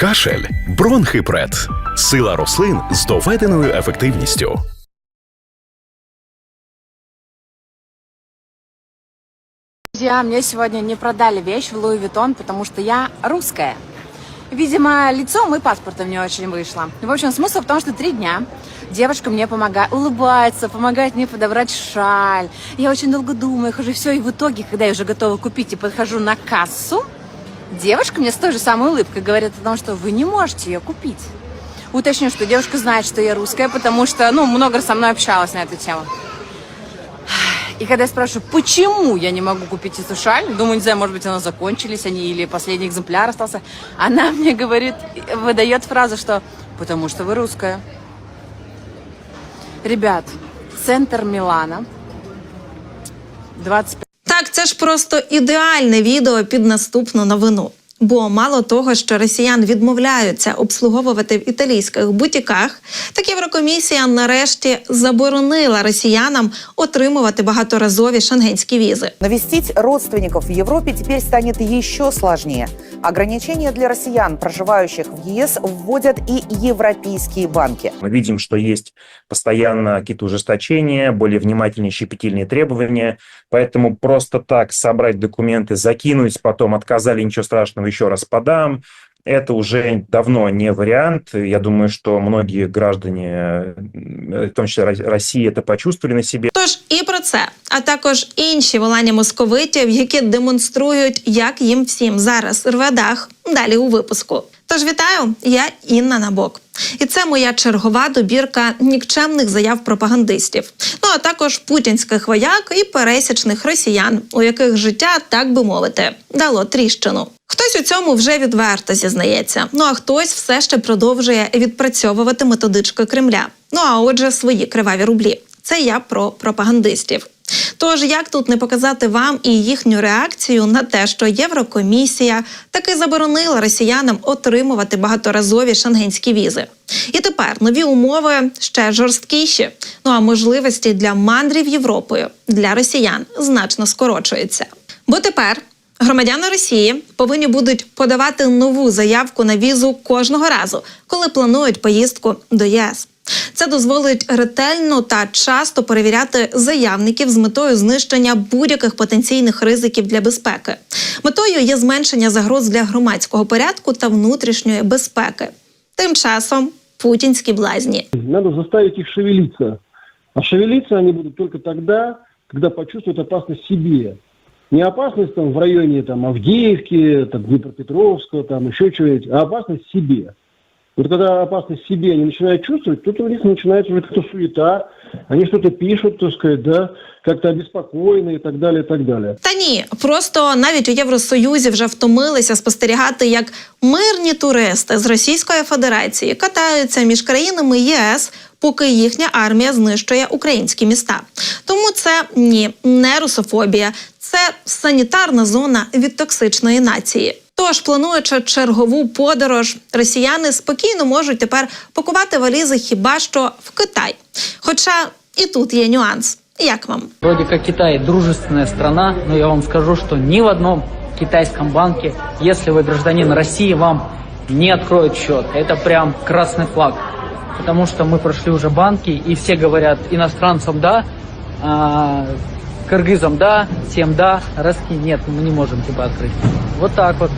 Кашель, бронхипред, сила рослин з доведеною ефективністю. Друзья, мне сегодня не продали вещь в Луи Виттон, потому что я русская. Видимо, лицом и паспортом не очень вышло. В общем, смысл в том, что три дня девушка мне помогает, улыбается, помогает мне подобрать шаль. Я очень долго думаю, хожу, все, и в итоге, когда я уже готова купить и подхожу на кассу, девушка мне с той же самой улыбкой говорит о том, что вы не можете ее купить. Уточню, что девушка знает, что я русская, потому что, ну, много со мной общалась на эту тему. И когда я спрашиваю, почему я не могу купить эту шаль, думаю, не знаю, может быть, она закончились они или последний экземпляр остался, она мне говорит, выдает фразу, что «потому что вы русская». Ребят, центр Милана, 25 Так, це ж просто ідеальне відео під наступну новину. Бо мало того, що росіян відмовляються обслуговувати в італійських бутіках, так Єврокомісія нарешті заборонила росіянам отримувати багаторазові шенгенські візи. Навестить родственников в Европе теперь станет еще сложнее. Ограничения для россиян, проживающих в ЕС, вводят и европейские банки. Мы видим, что есть постоянно какие-то ужесточения, более внимательные щепетильные требования. Поэтому просто так собрать документы, закинуть, потом отказали, ничего страшного, еще раз подам. Это уже давно не вариант. Я думаю, что многие граждане, э, в том числе Ро- России, это почувствовали на себе. Тож і про це, а також інші волання московитів, які демонструють, як їм всім зараз рве дах. Далі у випуску. Тож вітаю, я Інна Набок. І це моя чергова добірка нікчемних заяв пропагандистів. Ну а також путінських вояк і пересічних росіян, у яких життя, так би мовити, дало тріщину. Хтось у цьому вже відверто зізнається. Ну а хтось все ще продовжує відпрацьовувати методички Кремля. Ну а отже, свої криваві рублі. Це я про пропагандистів. Тож як тут не показати вам і їхню реакцію на те, що Єврокомісія таки заборонила росіянам отримувати багаторазові шенгенські візи. І тепер нові умови ще жорсткіші. Ну а можливості для мандрів Європою для росіян значно скорочуються. Бо тепер Громадяни Росії повинні будуть подавати нову заявку на візу кожного разу, коли планують поїздку до ЄС. Це дозволить ретельно та часто перевіряти заявників з метою знищення будь-яких потенційних ризиків для безпеки. Метою є зменшення загроз для громадського порядку та внутрішньої безпеки. Тим часом путінські блазні. Надо заставить их шевелиться. А шевелиться они будут только тогда, когда почувствуют опасность себе. Не опасность там в районе там, Авдеевки, там, Днепропетровска, там еще чего-нибудь, а опасность себе. Вот когда опасность себе они начинают чувствовать, тут у них начинается уже какая-то суета, они что-то пишут, так сказать, да, как-то обеспокоены и так далее, и так далее. Та ні, просто навіть у Євросоюзі вже втомилися спостерігати, як мирні туристи з Російської Федерації катаються між країнами ЄС, поки їхня армія знищує українські міста. Тому це ні, не русофобія, це санітарна зона від токсичної нації. Тож, плануючи чергову подорож, росіяни спокійно можуть тепер пакувати валізи хіба що в Китай. Хоча і тут є нюанс. Як вам? Вроде как Китай дружественная страна, но я вам скажу, что ни в одном китайском банке, если вы гражданин России, вам не откроют счет. Это прям красный флаг. Потому что мы прошли уже банки, и все говорят иностранцам да, а, кыргызам да, всем да, русские нет, мы не можем типа открыть. Вот так вот.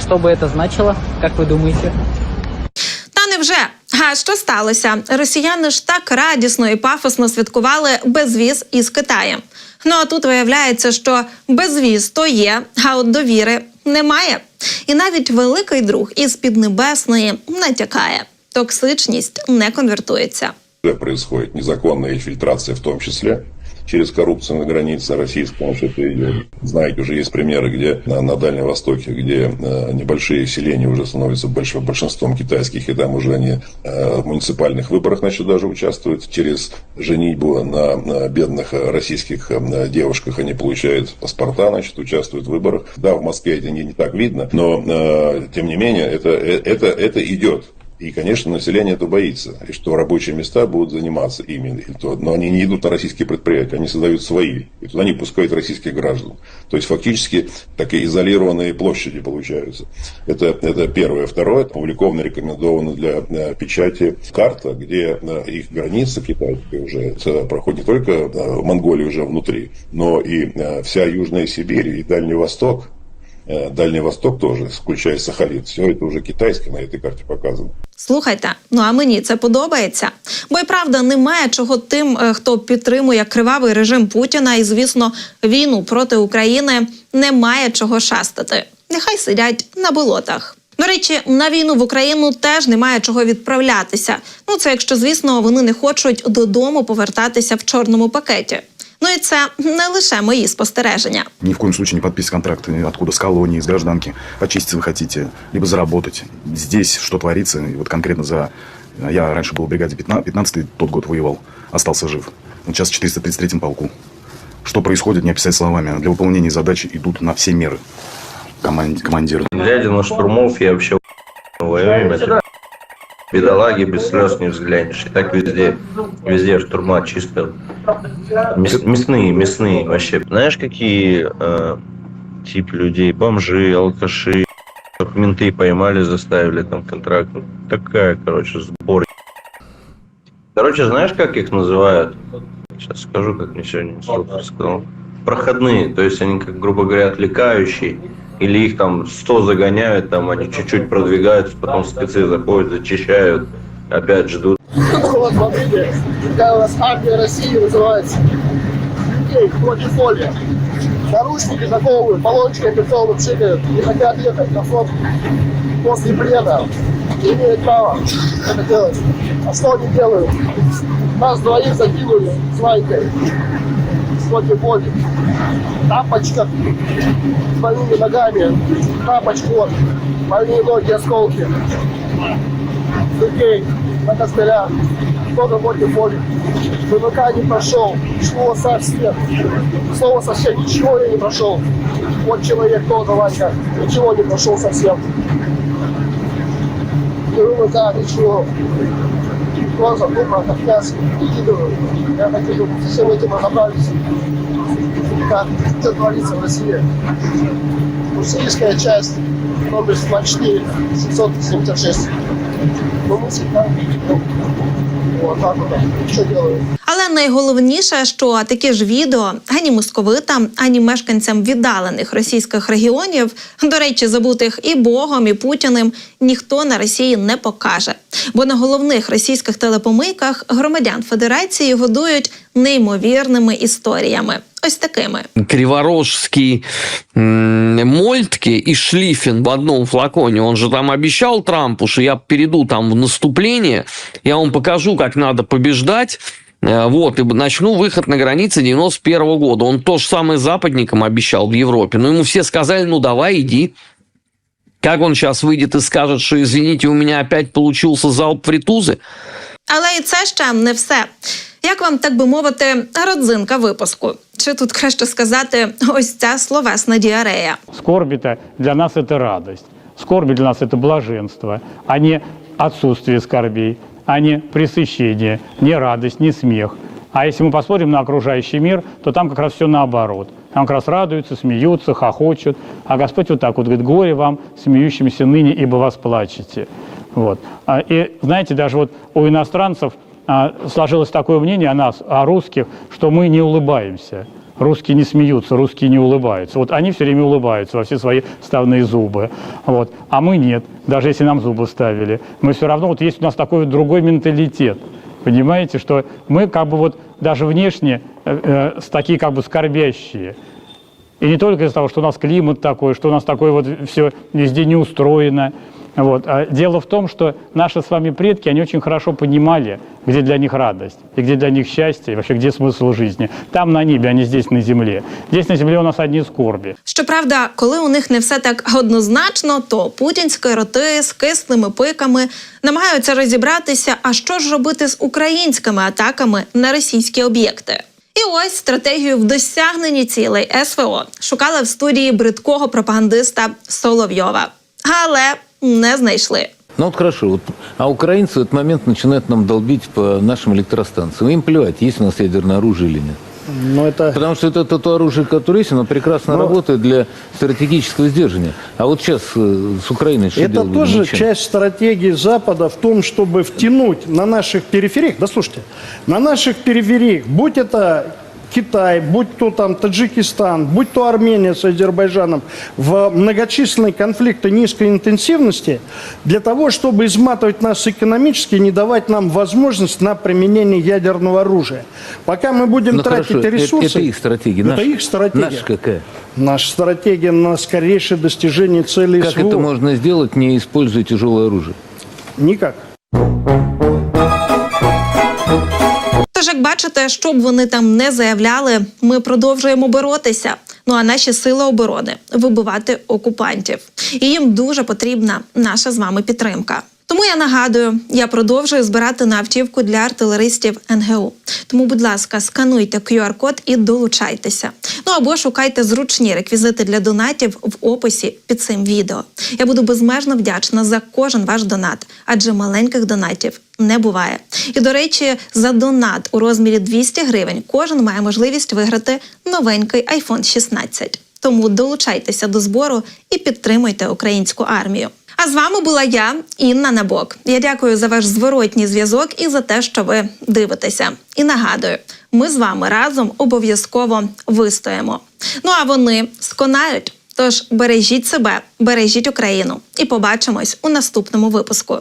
Что бы это значило, как вы думаете? Та невже? А що сталося? Росіяни ж так радісно і пафосно святкували безвіз із Китаєм. Ну а тут виявляється, що безвіз то є, а от довіри немає. І навіть великий друг із Піднебесної натякає. Токсичність не конвертується. Происходит незаконная фильтрация в том числе через коррупцию на границе российской, потому что это идет. Знаете, уже есть примеры, где на, на Дальнем Востоке, где э, небольшие селения уже становятся большим, большинством китайских, и там уже они э, в муниципальных выборах, значит, даже участвуют. Через женитьбу на, на бедных э, российских э, девушках они получают паспорта, значит, участвуют в выборах. Да, в Москве это не, не так видно, но, э, тем не менее, это, э, это, это идет. И, конечно, население это боится, и что рабочие места будут заниматься ими. Но они не идут на российские предприятия, они создают свои. И туда не пускают российских граждан. То есть, фактически, такие изолированные площади получаются. Это, это первое. Второе, опубликовано, рекомендовано для э, печати карта, где их границы китайские уже проходит не только э, Монголия уже внутри, но и э, вся Южная Сибирь и Дальний Восток, Дальний Восток тоже, включая Сахалин. Все это уже китайское на этой карте показано. Слухайте, ну а мені це подобається. Бо й правда немає чого тим, е, хто підтримує кривавий режим Путіна і, звісно, війну проти України, немає чого шастати. Нехай сидять на болотах. До речі, на війну в Україну теж немає чого відправлятися. Ну це якщо, звісно, вони не хочуть додому повертатися в чорному пакеті. Ну і це не лише мої спостереження. Ни в коем случае не подписывать контракты откуда с колонии, с гражданки. Почиститься вы хотите, либо заработать. Здесь что творится, и вот конкретно за... Я раньше был в бригаде 15, 15 тот год воевал, остался жив. Вот сейчас в 433-м полку. Что происходит, не описать словами. Для выполнения задачи идут на все меры команд- командиры. Глядя на штурмов, я вообще воюем. Бедолаги без слез не взглянешь. И так везде, везде штурма чисто. Мяс- мясные, мясные вообще. Знаешь, какие э, типы людей? Бомжи, алкаши. Менты поймали, заставили там контракт. Такая, короче, сбор. Короче, знаешь, как их называют? Сейчас скажу, как мне сегодня инструктор сказал. Проходные, то есть они, как, грубо говоря, отвлекающие. Или их там 100 загоняют, там они чуть-чуть продвигаются, потом спецы заходят, зачищают, опять ждут. Вот смотрите, какая у нас армия России называется. Людей против воли. Наручники заковывают, баллончики операционно пшикают, не хотят ехать на фронт после плена. Не имеют права это делать. А что они делают? Нас двоих закинули с Ванькой воли. В тапочках с больными ногами, тапочку больные ноги, осколки. Людей на костылях, кто-то против воли. ВВК не прошел, шло совсем. Слово совсем ничего я не прошел. Вот человек тоже, Ванька, ничего не прошел совсем. И ВВК ничего. Просто тупо как мясо выкидывают. Я хочу, со всем этим разобрались. Как это творится в России. Русская часть номер 24 776. Ну, мы всегда ну, вот так вот. Что делают? Але найголовніше, що такі ж відео ані московитам, ані мешканцям віддалених російських регіонів, до речі, забутих і Богом, і Путіним, ніхто на Росії не покаже. Бо на головних російських телепомийках громадян Федерації годують неймовірними історіями. Ось такими. Криворожский м, Мольтке и Шлиффен в одном флаконе. Он же там обещал Трампу, что я перейду там в наступление, я вам покажу, как надо побеждать. Э, Вот, и начну выход на границе 91 года. Он то же самое западникам обещал в Европе. Но ему все сказали, ну давай, иди. Как он сейчас выйдет и скажет, что, извините, у меня опять получился залп фритузы? Але і це ще не все. Як вам, так би мовити, родзинка випуску? Чи тут краще сказати ось ця словесна діарея? Скорби-то для нас это радость. Скорби для нас это блаженство, а не отсутствие скорбей, а не пресыщение, не радость, не смех. А если мы посмотрим на окружающий мир, то там как раз все наоборот. Там как раз радуются, смеются, хохочут. А Господь вот так вот говорит, горе вам, смеющимся ныне, ибо вас плачете. Вот. А, И знаете, даже вот у иностранцев сложилось такое мнение о нас, о русских, что мы не улыбаемся. Русские не смеются, русские не улыбаются. Вот они все время улыбаются во все свои ставные зубы. Вот. А мы нет, даже если нам зубы ставили. Мы все равно, вот есть у нас такой вот другой менталитет. Понимаете, что мы как бы вот даже внешне э, э, такие как бы скорбящие. И не только из-за того, что у нас климат такой, что у нас такое вот все везде не устроено. Вот. А дело в том, что наши с вами предки, они очень хорошо понимали, где для них радость, и где для них счастье, и вообще где смысл жизни. Там на небе, а не здесь на земле. Здесь на земле у нас одни скорби. Щоправда, коли у них не все так однозначно, то путінські роти з кислими пиками намагаються розібратися, а що ж робити з українськими атаками на російські об'єкти. І ось стратегію в досягненні цілей СВО шукала в студії бридкого пропагандиста Соловйова, але не знайшли. Ну вот хорошо, вот, а украинцы в этот момент начинают нам долбить по нашим электростанциям. Им плевать, есть у нас ядерное оружие или нет. Но это... Потому что это, это то оружие, которое есть, оно прекрасно Но- работает для стратегического сдерживания. А вот сейчас э, с Украиной что Это тоже Ничего. часть стратегии Запада в том, чтобы втянуть на наших перифериях, да слушайте, на наших перифериях, будь это Китай, будь то там Таджикистан, будь то Армения с Азербайджаном, в многочисленные конфликты низкой интенсивности, для того, чтобы изматывать нас экономически не давать нам возможность на применение ядерного оружия. Пока мы будем Ну, тратить хорошо, это- ресурсы... это их стратегия. Это Наша- их стратегия. наша какая? Наша стратегия на скорейшее достижение целей Как СВО. это можно сделать, не используя тяжелое оружие? Никак. Тож, як бачите, що б вони там не заявляли, ми продовжуємо боротися. Ну а наші сили оборони вибивати окупантів. І їм дуже потрібна наша з вами підтримка. Тому я нагадую, я продовжую збирати на автівку для артилеристів НГУ. Тому, будь ласка, скануйте QR-код і долучайтеся. Ну або шукайте зручні реквізити для донатів в описі під цим відео. Я буду безмежно вдячна за кожен ваш донат, адже маленьких донатів не буває. І до речі, за донат у розмірі 200 гривень кожен має можливість виграти новенький iPhone 16. Тому долучайтеся до збору і підтримуйте українську армію. А з вами була я, Інна Набок. Я дякую за ваш зворотній зв'язок і за те, що ви дивитеся. І нагадую, ми з вами разом обов'язково вистоїмо. Ну а вони сконають. Тож бережіть себе, бережіть Україну і побачимось у наступному випуску.